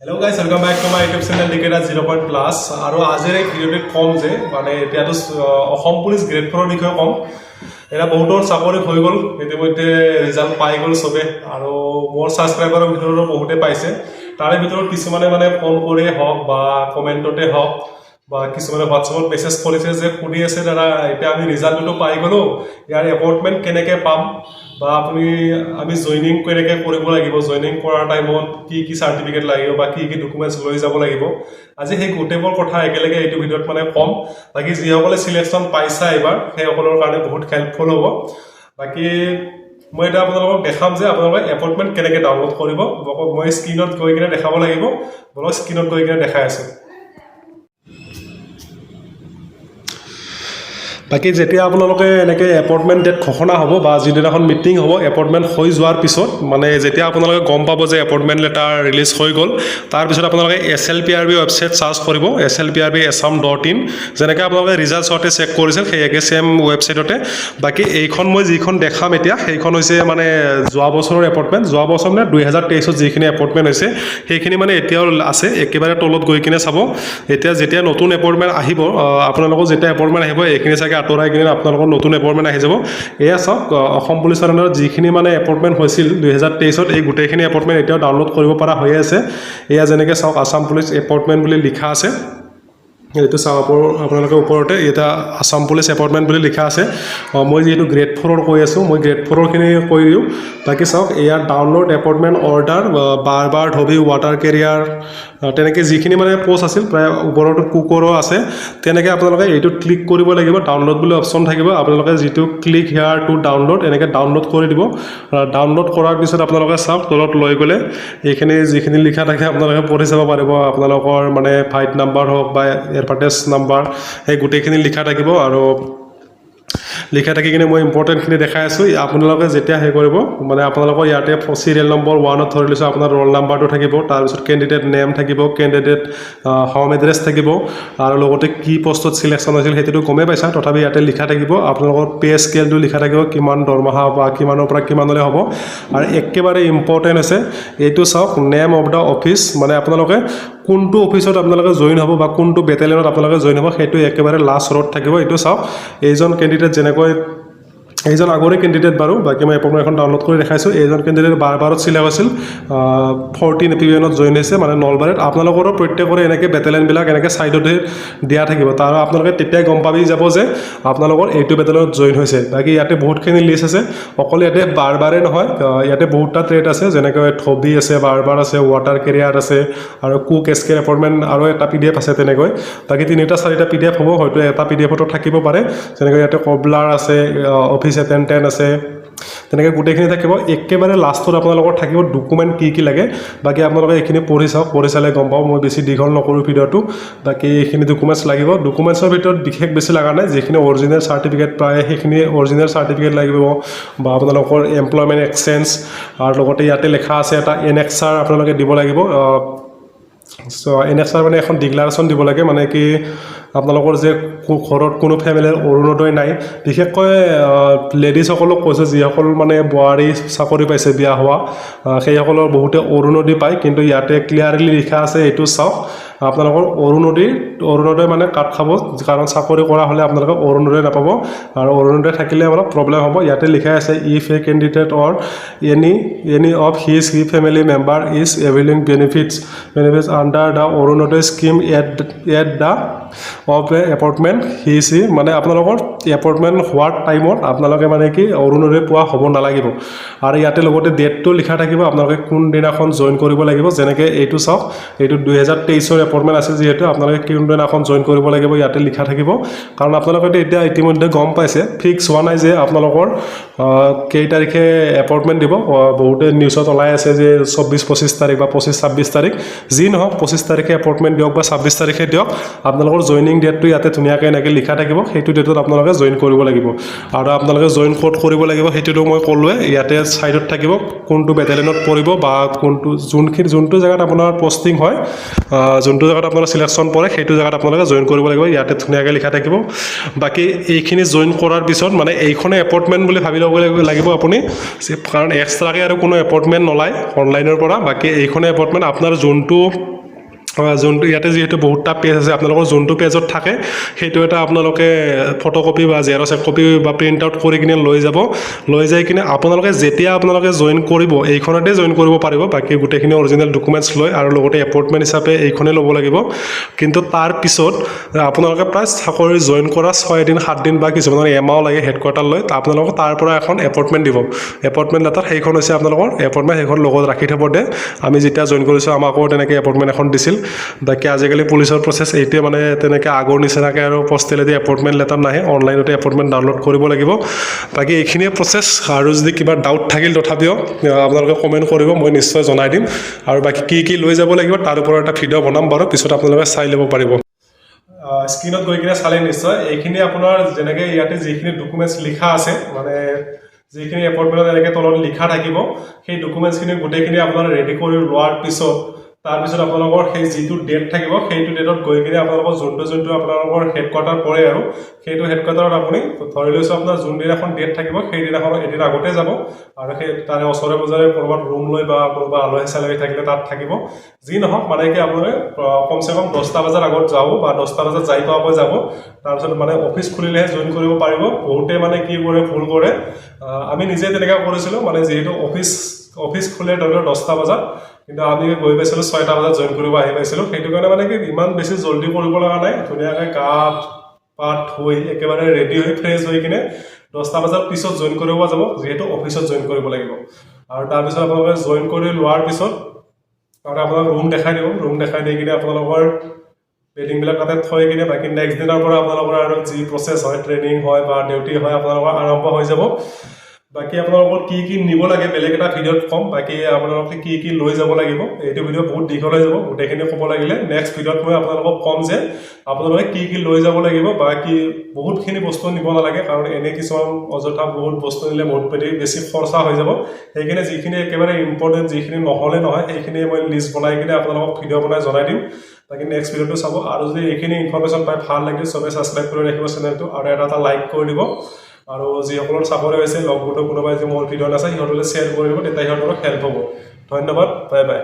Hello' guys welcome back to my YouTube channel ডিকেটা zero' point plus আৰু আজিৰ এই ভিডিঅ'টোত ক'ম যে মানে এতিয়াতো অসম পুলিচ গ্ৰেড ফ'ৰৰ বিষয়ে ক'ম। এতিয়া বহুতৰ চাকৰি হৈ গ'ল, ইতিমধ্যে ৰিজাল্ট পাই গ'ল চবে। আৰু মোৰ ছাবস্ক্ৰাইবাৰৰ ভিতৰতো বহুতে পাইছে। তাৰে ভিতৰত কিছুমানে মানে ফোন কৰিয়ে হওক বা কমেণ্টতে হওক বা কিছুমানে হোৱাটছএপত মেছেজ কৰিছে যে সুধি আছে দাদা, এতিয়া আমি ৰিজাল্টটোতো পাই গ'লো, ইয়াৰ এপইণ্টমেণ্ট কেনেকৈ পাম বা আপুনি, আমি জইনিং কেনেকৈ কৰিব লাগিব জইনিং কৰাৰ টাইমত কি কি চাৰ্টিফিকেট লাগিব বা কি কি ডকুমেণ্টছ লৈ যাব লাগিব, আজি সেই গোটেইবোৰ কথা একেলগে এইটো ভিডিঅ'ত মানে ক'ম। বাকী যিসকলে চিলেকশ্যন পাইছা এইবাৰ, সেইসকলৰ কাৰণে বহুত হেল্পফুল হ'ব। বাকী মই এতিয়া আপোনালোকক দেখাম যে আপোনালোকে এপইণ্টমেণ্ট কেনেকৈ ডাউনলোড কৰিব, মই স্ক্ৰীণত গৈ কিনে দেখাব লাগিব বলক স্ক্ৰীণত গৈ কিনে দেখাই আছোঁ। বাকী যেতিয়া আপোনালোকে এনেকৈ এপইণ্টমেণ্ট ডেট ঘোষণা হ'ব বা যিদিনাখন মিটিং হ'ব এপইণ্টমেণ্ট হৈ যোৱাৰ পিছত মানে যেতিয়া আপোনালোকে গম পাব যে এপইণ্টমেণ্ট লেটাৰ ৰিলিজ হৈ গ'ল তাৰপিছত আপোনালোকে S L P R B website search কৰিব S L P R B exam dot in যেনেকৈ আপোনালোকে ৰিজাল্ট চেক কৰিছিল, সেই একে ছেম ৱেবছাইটতে বাকী এইখন মই যিখন দেখাম এতিয়া, সেইখন হৈছে মানে যোৱা বছৰৰ এপইণ্টমেণ্ট যোৱা বছৰ মানে দুহেজাৰ তেইছত যিখিনি এপইণ্টমেণ্ট হৈছে, সেইখিনি মানে এতিয়াও আছে, একেবাৰে তলত গৈ কিনে চাব। এতিয়া যেতিয়া নতুন এপইণ্টমেণ্ট আহিব আপোনালোকৰ যেতিয়া এপইণ্টমেণ্ট আহিব, এইখিনি চাগে আঁতৰাই কিনে আপোনালোকৰ নতুন এপইণ্টমেণ্ট আহি যাব। এয়া চাওক অসম পুলিচৰ আণ্ডাৰত যিখিনি মানে এপইণ্টমেণ্ট হৈছিল দুহেজাৰ তেইছত এই গোটেইখিনি এপইণ্টমেণ্ট এতিয়াও ডাউনলোড কৰিব পৰা হৈ আছে। এয়া যেনেকৈ চাওক আছাম পুলিচ এপইণ্টমেণ্ট বুলি লিখা আছে। এইটো আপো- আপোনালোকে ওপৰতে এতিয়া আছাম পুলিচ এপইণ্টমেণ্ট বুলি লিখা আছে। মই যিহেতু গ্ৰেড ফ'ৰৰ কৈ আছোঁ, মই গ্ৰেড ফ'ৰৰখিনি কৈ দিওঁ। বাকী চাওক ইয়াত ডাউনলোড এপইণ্টমেণ্ট অৰ্ডাৰ বাৰ বাৰ ধবি ৱাটাৰ কেৰিয়াৰ তেনেকৈ যিখিনি মানে পষ্ট আছিল, প্ৰায় ওপৰতো কুকৰো আছে, তেনেকৈ আপোনালোকে এইটোত ক্লিক কৰিব লাগিব ডাউনলোড বুলি অপশ্যন থাকিব। আপোনালোকে যিটো ক্লিক হেয়াৰ টু ডাউনলোড এনেকৈ ডাউনলোড কৰি দিব। ডাউনলোড কৰাৰ পিছত আপোনালোকে চাওক, তলত লৈ গ'লে এইখিনি যিখিনি লিখা থাকে, আপোনালোকে পঢ়ি চাব পাৰিব। আপোনালোকৰ মানে ফাইট নাম্বাৰ হওক বা এডভাৰ্টাইজ নাম্বাৰ সেই গোটেইখিনি লিখা থাকিব আৰু লিখা থাকি কিনে মই ইম্পৰ্টেণ্টখিনি দেখাই আছোঁ। আপোনালোকে যেতিয়া সেই কৰিব মানে আপোনালোকৰ ইয়াতে চিৰিয়েল নম্বৰ ওৱানত ধৰি লৈছোঁ আপোনাৰ ৰোল নাম্বাৰটো থাকিব তাৰপিছত কেণ্ডিডেট নেম থাকিব কেণ্ডিডেট হোম এড্ৰেছ থাকিব, আৰু লগতে কি পষ্টত চিলেকশ্যন হৈছিল সেইটোতো গমেই পাইছা। তথাপি ইয়াতে লিখা থাকিব, আপোনালোকৰ পে স্কেলটো লিখা থাকিব, কিমান দৰমহা বা কিমানৰ পৰা কিমানলৈ হ'ব। আৰু একেবাৰে ইম্পৰ্টেণ্ট হৈছে, এইটো চাওক নেম অফ দ্য অফিচ মানে আপোনালোকে কোনটো অফিচত আপোনালোকে জইন হ'ব বা কোনটো বেটেলিয়নত আপোনালোকে জইন হ'ব সেইটো একেবাৰে লাষ্ট ৰত থাকিব। এইটো চাওক, এইজন কেণ্ডিডেট যেনেকৈ এইজন আগৰে কেণ্ডিডেট বাৰু, বাকী মই এপইণ্টমেণ্ট এখন ডাউনলোড কৰি দেখাইছোঁ। এইজন কেণ্ডিডেট বাৰ বাৰত চিলেক্ট হৈছিল ফৰ্টিন পি এনত জইন হৈছে মানে নলবাৰীত। আপোনালোকৰো প্ৰত্যেকৰে এনেকৈ বেটেলিয়নবিলাক এনেকৈ ছাইডতে দিয়া থাকিব। তাৰ আপোনালোকে তেতিয়াই গম পাবি যাব যে আপোনালোকৰ এইটো বেটেলিয়নত জইন হৈছে। বাকী ইয়াতে বহুতখিনি লিষ্ট আছে। অকল ইয়াতে বাৰ বাৰে নহয় ইয়াতে বহুতটা ট্ৰেড আছে, যেনেকৈ থবি আছে বাৰ বাৰ আছে ৱাটাৰ কেৰিয়াৰ আছে, আৰু কুক এছকেৰ এপইণ্টমেণ্ট আৰু এটা পি ডি এফ আছে তেনেকৈ। বাকী তিনিটা, চাৰিটা পি ডি এফ হ'ব, হয়তো এটা পি ডি এফতো থাকিব পাৰে। যেনেকৈ ইয়াতে কবলাৰ আছে অফিচ এটেণ্ডেণ্ট আছে। তেনেকৈ গোটেইখিনি থাকিব। একেবাৰে লাষ্টত আপোনালোকৰ থাকিব ডকুমেণ্ট কি কি লাগে। বাকী আপোনালোকে এইখিনি পঢ়ি চাওক, পঢ়ি চালে গম পাওঁ মই বেছি দীঘল নকৰোঁ ভিডিঅ'টো। বাকী এইখিনি ডকুমেণ্টছ লাগিব। ডকুমেণ্টছৰ ভিতৰত বিশেষ বেছি লগা নাই। যিখিনি অৰিজিনেল চাৰ্টিফিকেট পায় সেইখিনি অৰিজিনেল চাৰ্টিফিকেট লাগিব। বা আপোনালোকৰ এমপ্লয়মেণ্ট এক্সচেঞ্জ আৰু লগতে ইয়াতে লেখা আছে এটা এনেক্সাৰ আপোনালোকে দিব লাগিব। চ' এনেক্সাৰ মানে এখন ডিক্লাৰেশ্যন দিব লাগে। মানে কি আপোনালোকৰ যে ঘৰত কোনো ফেমিলিৰ অৰুণোদয় নাই বিশেষকৈ লেডিজসকলক কৈছোঁ যিসকল মানে বোৱাৰী চাকৰি পাইছে বিয়া হোৱা সেইসকলৰ বহুতে অৰুণোদয় পায় কিন্তু ইয়াতে ক্লিয়াৰলি লিখা আছে এইটো চাওক আপোনালোকৰ অৰুণোদয় অৰুণোদয় মানে কাট খাব কাৰণ চাকৰি কৰা হ'লে আপোনালোকে অৰুণোদয় নাপাব আৰু অৰুণোদয় থাকিলে অলপ প্ৰব্লেম হ'ব। ইয়াতে লিখা আছে if a candidate or any any of his he family member is availing benefits benefits under the Orunodoi scheme at at the of a appointment he she মানে আপোনালোকৰ এপইণ্টমেণ্ট হোৱাৰ টাইমত আপোনালোকে মানে কি অৰুণোদয় পোৱা হ'ব নালাগিব। আৰু ইয়াতে লগতে ডেটটো লিখা থাকিব, আপোনালোকে কোনদিনাখন জইন কৰিব লাগিব। যেনেকৈ এইটো চাওক, এইটো দুহেজাৰ তেইছৰ এপইণ্টমেণ্ট আছিল যিহেতু, আপোনালোকে কোনদিনাখন জইন কৰিব লাগিব, ইয়াতে লিখা থাকিব। কাৰণ আপোনালোকে এতিয়া ইতিমধ্যে গম পাইছে ফিক্স হোৱা নাই যে আপোনালোকৰ কেই তাৰিখে এপইণ্টমেণ্ট দিব। বহুতে নিউজত ওলাই আছে যে চৌব্বিছ, পঁচিছ তাৰিখ বা পঁচিছ, ছাব্বিছ তাৰিখ। যি নহওক, পঁচিছ তাৰিখে এপইণ্টমেণ্ট দিয়ক বা ছাব্বিছ তাৰিখে দিয়ক, আপোনালোকৰ জইনিং ডেটটো ইয়াতে ধুনীয়াকৈ এনেকৈ লিখা থাকিব, সেইটো ডেটত আপোনালোকে জইন কৰিব লাগিব। আৰু আপোনালোকে জইন ক'ত কৰিব লাগিব সেইটোতো মই ক'লোৱে, ইয়াতে ছাইডত থাকিব, কোনটো বেটেলিয়নত পৰিব বা কোনটো যোনখিনি যোনটো জেগাত আপোনাৰ পষ্টিং হয় যোনটো জেগাত আপোনাৰ চিলেকশ্যন পৰে, সেইটো জেগাত আপোনালোকে জইন কৰিব লাগিব, ইয়াতে ধুনীয়াকৈ লিখা থাকিব। বাকী এইখিনি জইন কৰাৰ পিছত মানে এইখনে এপইণ্টমেণ্ট বুলি ভাবি ল'ব লাগিব- আপুনি কাৰণ এক্সট্ৰাকৈ আৰু কোনো এপইণ্টমেণ্ট নলয় অনলাইনৰ পৰা, বাকী এইখনে এপইণ্টমেণ্ট আপোনাৰ যোনটো যোনটো ইয়াতে যিহেতু বহুতটা পেজ আছে, আপোনালোকৰ যোনটো পেজত থাকে, সেইটো এটা আপোনালোকে ফটোকপি বা জেৰক্স কপি বা প্ৰিণ্ট আউট কৰি কিনে লৈ যাব। লৈ যাই কিনে আপোনালোকে যেতিয়া আপোনালোকে জইন কৰিব, এইখনতে জইন কৰিব পাৰিব। বাকী গোটেইখিনি অৰিজিনেল ডকুমেণ্টছ লৈ আৰু লগতে এপইণ্টমেণ্ট হিচাপে এইখনেই ল'ব লাগিব। কিন্তু তাৰ পিছত, আপোনালোকে প্ৰায় চাকৰি জইন কৰা ছয়দিন সাতদিন বা কিছুমানৰ এমাহো লাগে হেডকোৱাৰ্টাৰলৈ আপোনালোকক তাৰ পৰা এখন এপইণ্টমেণ্ট দিব। এপইণ্টমেণ্ট লেটাৰ সেইখন হৈছে আপোনালোকৰ এপইণ্টমেণ্ট সেইখন লগত ৰাখি থ'ব দে। আমি যেতিয়া জইন কৰিছোঁ, আমাকো তেনেকৈ এপইণ্টমেণ্ট এখন দিছিল। বাকী আজিকালি পুলিচৰ প্ৰচেছ এইটোৱে মানে তেনেকৈ আগৰ নিচিনাকৈ আৰু পষ্টেলেদি এপইণ্টমেণ্ট লেটাৰ নাহে অনলাইনতে এপইণ্টমেণ্ট ডাউনলোড কৰিব লাগিব। বাকী এইখিনিয়ে প্ৰচেছ আৰু যদি কিবা ডাউট থাকিল তথাপিও আপোনালোকে কমেণ্ট কৰিব, মই নিশ্চয় জনাই দিম। আৰু বাকী কি কি লৈ যাব লাগিব, তাৰ ওপৰত এটা ভিডিঅ' বনাম বাৰু, পিছত আপোনালোকে চাই ল'ব পাৰিব। স্ক্ৰীণত গৈ কিনে চালে নিশ্চয়। এইখিনি আপোনাৰ যেনেকৈ ইয়াতে যিখিনি ডকুমেণ্টছ লিখা আছে মানে যিখিনি এপইণ্টমেণ্টত এনেকৈ তলত লিখা থাকিব, সেই ডকুমেণ্টছখিনি গোটেইখিনি আপোনাৰ ৰেডি কৰি লোৱাৰ পিছত তাৰপিছত আপোনালোকৰ সেই যিটো ডেট থাকিব, সেইটো ডেটত গৈ কিনে আপোনালোকৰ যোনটো যোনটো আপোনালোকৰ হেডকোৱাৰ্টাৰ পৰে আৰু, সেইটো হেডকোৱাৰ্টাৰত আপুনি ধৰি লৈছোঁ আপোনাৰ যোনদিনাখন ডেট থাকিব, সেইদিনাখন এদিন আগতে যাব আৰু সেই তাৰে ওচৰে পাজৰে ক'ৰবাত ৰুম লৈ বা কোনোবা আলহী চালহী থাকিলে তাত থাকিব। যি নহওক মানে কি আপোনালোকে কমচে কম দহটা বজাৰ আগত যাব বা দহটা বজাত যাই পোৱাকৈ যাব। তাৰপিছত মানে অফিচ খুলিলেহে জইন কৰিব পাৰিব। বহুতে মানে কি কৰে, ভুল কৰে। আমি নিজে তেনেকৈ কৰিছিলোঁ মানে যিহেতু অফিচ অফিচ খোলে ধৰি লওক দহটা বজাত। কিন্তু আমি গৈ পাইছিলোঁ ছয়টা বজাত জইন কৰিব আহি পাইছিলোঁ সেইটো কাৰণে মানে কি, ইমান বেছি জল্দি কৰিব লগা নাই। ধুনীয়াকৈ গাত পাত ধুই একেবাৰে ৰেডি হৈ ফ্ৰেছ হৈ কিনে দহটা বজাৰ পিছত জইন কৰিব যাব, যিহেতু অফিচত জইন কৰিব লাগিব। আৰু তাৰপিছত আপোনালোকে জইন কৰি লোৱাৰ পিছত আৰু আপোনাক ৰুম দেখাই দিব। ৰুম দেখাই দি কিনে আপোনালোকৰ বেডিংবিলাক তাতে থৈ কিনে বাকী নেক্সট দিনৰ পৰা আপোনালোকৰ আৰু যি প্ৰচেছ হয় ট্ৰেইনিং হয় বা ডিউটি হয়, আপোনালোকৰ আৰম্ভ হৈ যাব। বাকী আপোনালোকৰ কি কি নিব লাগে বেলেগ এটা ভিডিঅ'ত ক'ম। বাকী আপোনালোকে কি কি লৈ যাব লাগিব, এইটো ভিডিঅ' বহুত দীঘল হৈ যাব, গোটেইখিনি ক'ব লাগিলে। নেক্সট ভিডিঅ'ত মই আপোনালোকক ক'ম যে আপোনালোকে কি কি লৈ যাব লাগিব বা কি বহুতখিনি বস্তু নিব নালাগে, কাৰণ এনে কিছুমান অযথা বহুত বস্তু নিলে বহুত বেছি খৰচা হৈ যাব। সেইখিনি যিখিনি একেবাৰে ইম্পৰ্টেণ্ট যিখিনি নহ'লে নহয়, সেইখিনি মই লিষ্ট বনাই কিনে আপোনালোকক ভিডিঅ' বনাই জনাই দিম। বাকী নেক্সট ভিডিঅ'টো চাব। আৰু যদি এইখিনি ইনফৰ্মেশ্যন পাই ভালো লাগিল চবে ছাবস্ক্ৰাইব কৰি ৰাখিব চেনেলটো আৰু এটা এটা লাইক কৰি দিব। আৰু যিসকলৰ চাকৰি হৈছে লগ বন্ধু কোনোবাই যদি মোৰ ভিডিঅ' নাচায় সিহঁতলৈ শ্বেয়াৰ কৰি দিব, তেতিয়া সিহঁতৰ হেল্প হ'ব। ধন্যবাদ বাই বাই